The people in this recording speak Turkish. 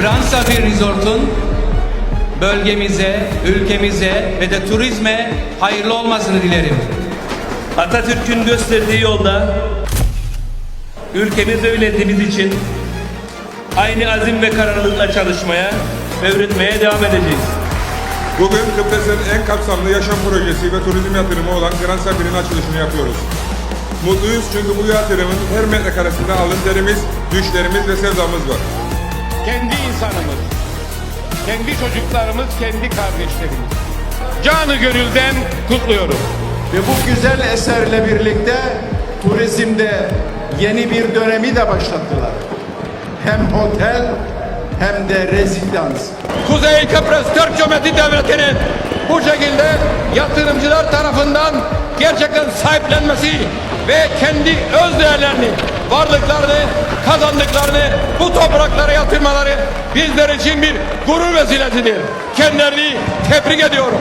Grand Safir Resort'un bölgemize, ülkemize ve de turizme hayırlı olmasını dilerim. Atatürk'ün gösterdiği yolda ülkemiz ve milletimiz için aynı azim ve kararlılıkla çalışmaya ve üretmeye devam edeceğiz. Bugün Kıbrıs'ın en kapsamlı yaşam projesi ve turizm yatırımı olan Grand Safir'in açılışını yapıyoruz. Mutluyuz çünkü bu yatırımın her metrekaresinde alın terimiz, düşlerimiz ve sevdamız var. Kendi insanımız, kendi çocuklarımız, kendi kardeşlerimiz. Canı gönülden kutluyorum. Ve bu güzel eserle birlikte turizmde yeni bir dönemi de başlattılar. Hem otel hem de rezidans. Kuzey Kıbrıs Türk Cumhuriyeti Devleti'nin bu şekilde yatırımcılar tarafından gerçekten sahiplenmesi ve kendi öz değerlerini, varlıklarını, kazandıklarını bu topraklara yatırmaları bizler için bir gurur vesilesidir. Kendilerini tebrik ediyorum.